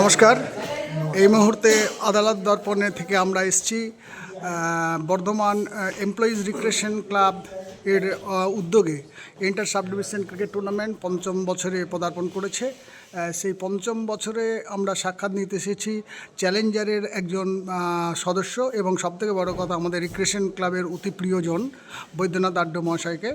নমস্কার। এই মুহূর্তে আদালত দর্পণে থেকে আমরা এসেছি বর্ধমান এমপ্লয়িজ রিক্রিয়েশন ক্লাব এর উদ্যোগে। Inter sub division cricket tournament পঞ্চম বছরে পদার্পণ করেছে। সেই পঞ্চম বছরে আমরা সাক্ষাৎ নিতে এসেছি চ্যালেঞ্জারের একজন সদস্য এবং সবথেকে বড় কথা আমাদের রিক্রিয়েশন ক্লাবের অতি প্রিয়জন বৈদ্যনাথ আড্ড মহাশয়কে।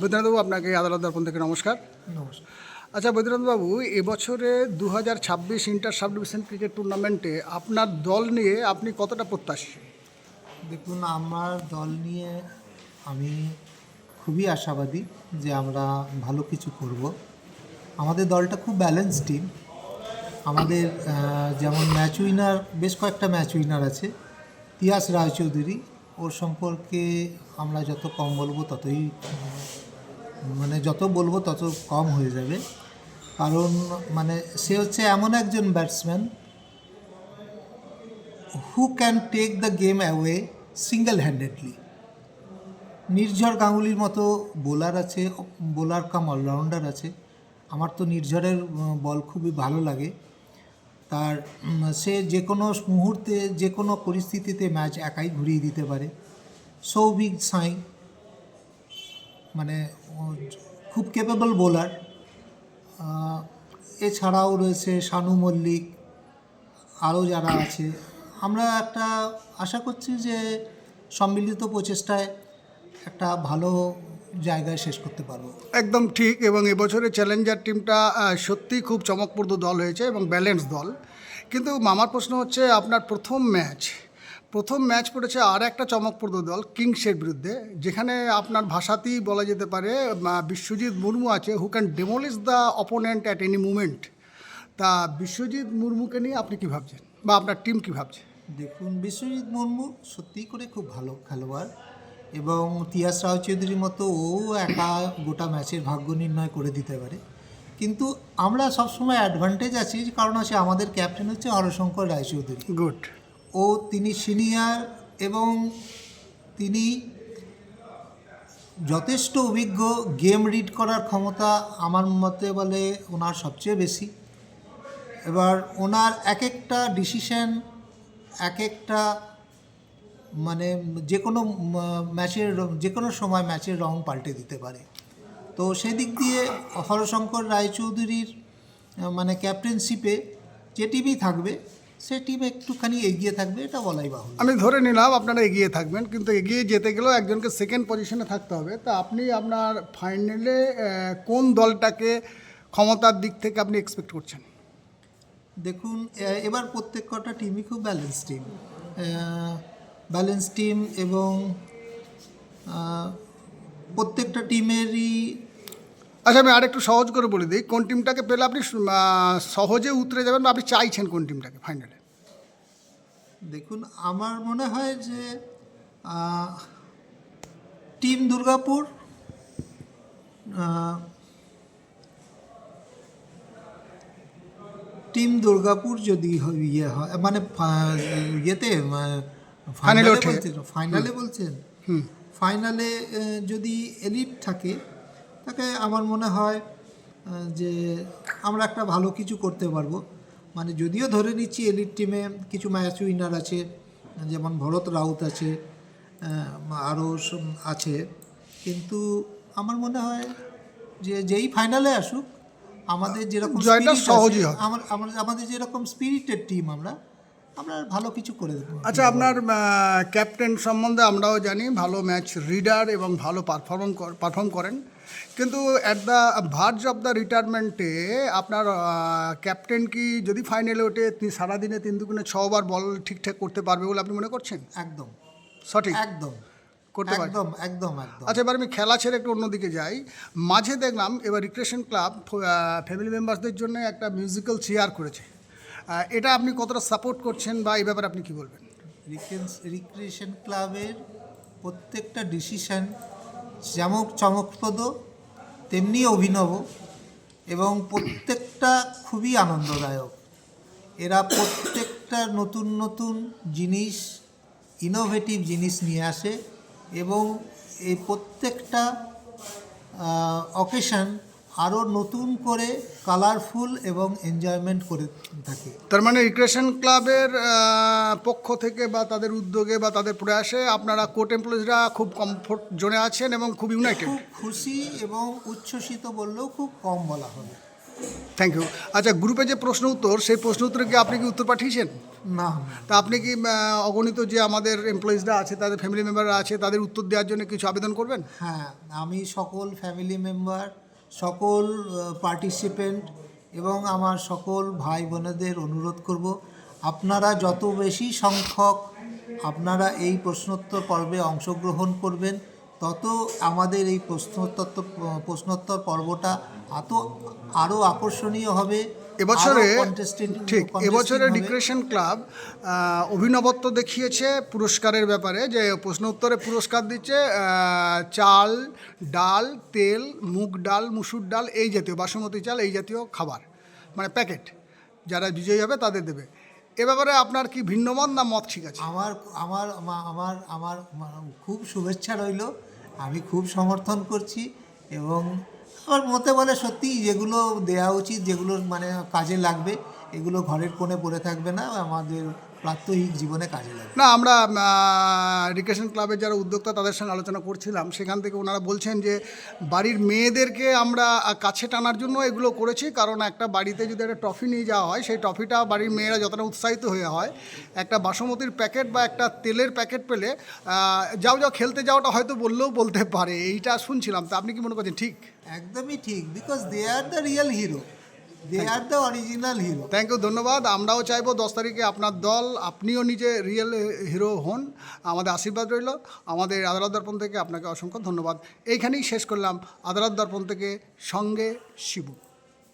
বৈদ্যনাথবাবু, আপনাকে আদালত দর্পণ থেকে নমস্কার। নমস্কার। আচ্ছা বৈদ্যনাথবাবু, এবছরে দু হাজার ছাব্বিশ ইন্টার সাব ডিভিশন ক্রিকেট টুর্নামেন্টে আপনার দল নিয়ে আপনি কতটা প্রত্যাশী? দেখুন, আমার দল নিয়ে আমি খুবই আশাবাদী যে আমরা ভালো কিছু করব। আমাদের দলটা খুব ব্যালেন্স টিম আমাদের যেমন ম্যাচ উইনার বেশ কয়েকটা ম্যাচ উইনার আছে। তিয়াস রায়চৌধুরী, ওর সম্পর্কে আমরা যত কম বলব ততই মানে যত বলব তত কম হয়ে যাবে। কারণ মানে সে হচ্ছে এমন একজন batsman who can take the game away single handedly Nirjhar গাঙ্গুলির মতো বোলার আছে বোলার কাম অলরাউন্ডার আছে। আমার তো নির্ঝরের বল খুবই ভালো লাগে। তার সে যে কোনো মুহূর্তে যে কোনো পরিস্থিতিতে ম্যাচ একাই ঘুরিয়ে দিতে পারে। সৌভিক সাই মানে খুব কেপেবল বোলার এছাড়াও রয়েছে শানু মল্লিক, আরও যারা আছে। আমরা একটা আশা করছি যে সম্মিলিত প্রচেষ্টায় একটা ভালো জায়গায় শেষ করতে পারব। একদম ঠিক এবং এবছরের চ্যালেঞ্জার টিমটা সত্যিই খুব চমকপ্রদ দল হয়েছে এবং ব্যালেন্স দল। কিন্তু মামার প্রশ্ন হচ্ছে, আপনার প্রথম ম্যাচ প্রথম ম্যাচ পড়েছে আর একটা চমকপ্রদ দল কিংসের বিরুদ্ধে। যেখানে আপনার ভাষাতেই বলা যেতে পারে বিশ্বজিৎ মুর্মু আছে who can demolish the opponent at any moment তা বিশ্বজিৎ মুর্মুকে নিয়ে আপনি কী ভাবছেন? বা আপনার টিম কী ভাবছে? দেখুন বিশ্বজিৎ মুর্মু সত্যিই করে খুব ভালো খেলোয়াড় এবং তিয়াস রাও চৌধুরীর মতো ও একা গোটা ম্যাচের ভাগ্য নির্ণয় করে দিতে পারে। কিন্তু আমরা সবসময় অ্যাডভান্টেজ আছি কারণ আছে আমাদের ক্যাপ্টেন হচ্ছে হরশঙ্কর রায়চৌধুরী গুড ও তিনি সিনিয়র এবং তিনি যথেষ্ট অভিজ্ঞ গেম রিড করার ক্ষমতা আমার মতে বলে ওনার সবচেয়ে বেশি। এবার ওনার এক একটা ডিসিশন এক একটা মানে যে কোনো ম্যাচের যে কোনো সময় ম্যাচের রং পাল্টে দিতে পারে। তো সেদিক দিয়ে হরশঙ্কর রায়চৌধুরীর মানে ক্যাপ্টেনশিপে যে টিমই থাকবে সে টিম একটুখানি এগিয়ে থাকবে এটা বলাই বাহুল্য। আমি ধরে নিলাম আপনারা এগিয়ে থাকবেন কিন্তু এগিয়ে যেতে গেলেও একজনকে সেকেন্ড পজিশনে থাকতে হবে। তা আপনি আপনার ফাইনালে কোন দলটাকে ক্ষমতার দিক থেকে আপনি এক্সপেক্ট করছেন? দেখুন এবার প্রত্যেক কটা টিমই খুব ব্যালেন্স টিম ব্যালেন্স টিম এবং প্রত্যেকটা টিমেরই আচ্ছা আমি আরেকটু সহজ করে বলে দিই। কোন টিমটাকে পেলে আপনি সহজে উতরে যাবেন বা আপনি চাইছেন কোন টিমটাকে ফাইনালে দেখুন আমার মনে হয় যে টিম দুর্গাপুর টিম দুর্গাপুর যদি ইয়ে হয় মানে ইয়েতে ফাইনালে ফাইনালে বলছেন ফাইনালে যদি এলিট থাকে তাকে আমার মনে হয় যে আমরা একটা ভালো কিছু করতে পারব। মানে যদিও ধরে নিচ্ছি এলিট টিমে কিছু ম্যাচ উইনার আছে যেমন ভরত রাউত আছে আরও আছে। কিন্তু আমার মনে হয় যে যেই ফাইনালে আসুক আমাদের যেরকম আমার- আমাদের যেরকম স্পিরিটেড টিম আমরা আমরা ভালো কিছু করে দেবো। আচ্ছা আপনার ক্যাপ্টেন সম্বন্ধে আমরাও জানি ভালো ম্যাচ রিডার এবং ভালো পারফর্ম পারফর্ম করেন। কিন্তু at the verge of the রিটায়ারমেন্টে আপনার ক্যাপ্টেন কি যদি ফাইনালে ওঠে তিনি সারাদিনে তিন দুগুণে ছবার বল ঠিকঠাক করতে পারবে বলে আপনি মনে করছেন? একদম। সঠিক। একদম। করতে একদম একদম একদম। আচ্ছা এবার আমি খেলা ছেড়ে একটু অন্যদিকে যাই। মাঝে দেখলাম এবার রিক্রিয়েশন ক্লাব ফ্যামিলি মেম্বারসদের জন্য একটা মিউজিক্যাল চেয়ার করেছে। এটা আপনি কতটা সাপোর্ট করছেন বা এই ব্যাপারে আপনি কি বলবেন? রিক্রিয়েশন ক্লাবের প্রত্যেকটা ডিসিশন যেমন চমকপ্রদ, তেমনি অভিনব এবং প্রত্যেকটা খুবই আনন্দদায়ক। এরা প্রত্যেকটা নতুন নতুন জিনিস ইনোভেটিভ জিনিস নিয়ে আসে এবং এই প্রত্যেকটা অকেশন আরও নতুন করে কালারফুল এবং এনজয়মেন্ট করে থাকি। তার মানে রিক্রেশন ক্লাবের পক্ষ থেকে বা তাদের উদ্যোগে বা তাদের প্রয়াসে আপনারা কোর্ট এমপ্লয়িজরা খুব কমফোর্ট জোনে আছেন এবং খুব ইউনাইটেড খুব খুশি এবং উচ্ছ্বসিত বললেও খুব কম বলা হবে। থ্যাংক ইউ আচ্ছা গ্রুপে যে প্রশ্ন উত্তর সেই প্রশ্ন উত্তরে কি আপনি কি উত্তর পাঠিয়েছেন? না। তা আপনি কি অগণিত যে আমাদের এমপ্লয়িজরা আছে তাদের ফ্যামিলি মেম্বাররা আছে তাদের উত্তর দেওয়ার জন্য কিছু আবেদন করবেন? হ্যাঁ আমি সকল ফ্যামিলি মেম্বার সকল পার্টিসিপেন্ট এবং আমার সকল ভাই বোনেদের অনুরোধ করব, আপনারা যত বেশি সংখ্যক আপনারা এই প্রশ্নোত্তর পর্বে অংশগ্রহণ করবেন তত আমাদের এই প্রশ্নোত্তর প্রশ্নোত্তর পর্বটা এত আরও আকর্ষণীয় হবে এবছরে ঠিক এবছরে। ডিক্রেশন ক্লাব অভিনবত্ব দেখিয়েছে পুরস্কারের ব্যাপারে যে প্রশ্ন উত্তরে পুরস্কার দিচ্ছে চাল ডাল তেল মুগ ডাল মুসুর ডাল এই জাতীয় বাসমতি চাল এই জাতীয় খাবার মানে প্যাকেট যারা বিজয়ী হবে তাদের দেবে এ ব্যাপারে আপনার কি ভিন্ন মত না মত ঠিক আছে? আমার আমার আমার আমার খুব শুভেচ্ছা রইল। আমি খুব সমর্থন করছি এবং আমার মতে বলে সত্যি যেগুলো দেওয়া উচিত, যেগুলো মানে কাজে লাগবে, এগুলো ঘরের কোণে পড়ে থাকবে না। আমাদের প্রাত্যহিক জীবনে কাজে লাগবে না আমরা রিক্রেশন ক্লাবের যারা উদ্যোক্তা তাদের সঙ্গে আলোচনা করছিলাম। সেখান থেকে ওনারা বলছেন যে বাড়ির মেয়েদেরকে আমরা কাছে টানার জন্য এগুলো করেছি। কারণ একটা বাড়িতে যদি একটা ট্রফি নিয়ে যাওয়া হয় সেই ট্রফিটা বাড়ির মেয়েরা যতটা উৎসাহিত হয়ে হয় একটা বাসমতির প্যাকেট বা একটা তেলের প্যাকেট পেলে যাও যাও খেলতে যাওয়াটা হয়তো বললেও বলতে পারে। এইটা শুনছিলাম। তা আপনি কি মনে করছেন? ঠিক? একদমই ঠিক because they are the real hero they are the original hero thank you ধন্যবাদ। আমরাও চাইব দশ তারিখে আপনার দল আপনিও নিজে রিয়েল হিরো হন। আমাদের আশীর্বাদ রইল। আমাদের আদালত দর্পণ থেকে আপনাকে অসংখ্য ধন্যবাদ। এইখানেই শেষ করলাম। আদালত দর্পণ থেকে সঙ্গে শিবু।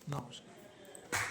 নমস্কার।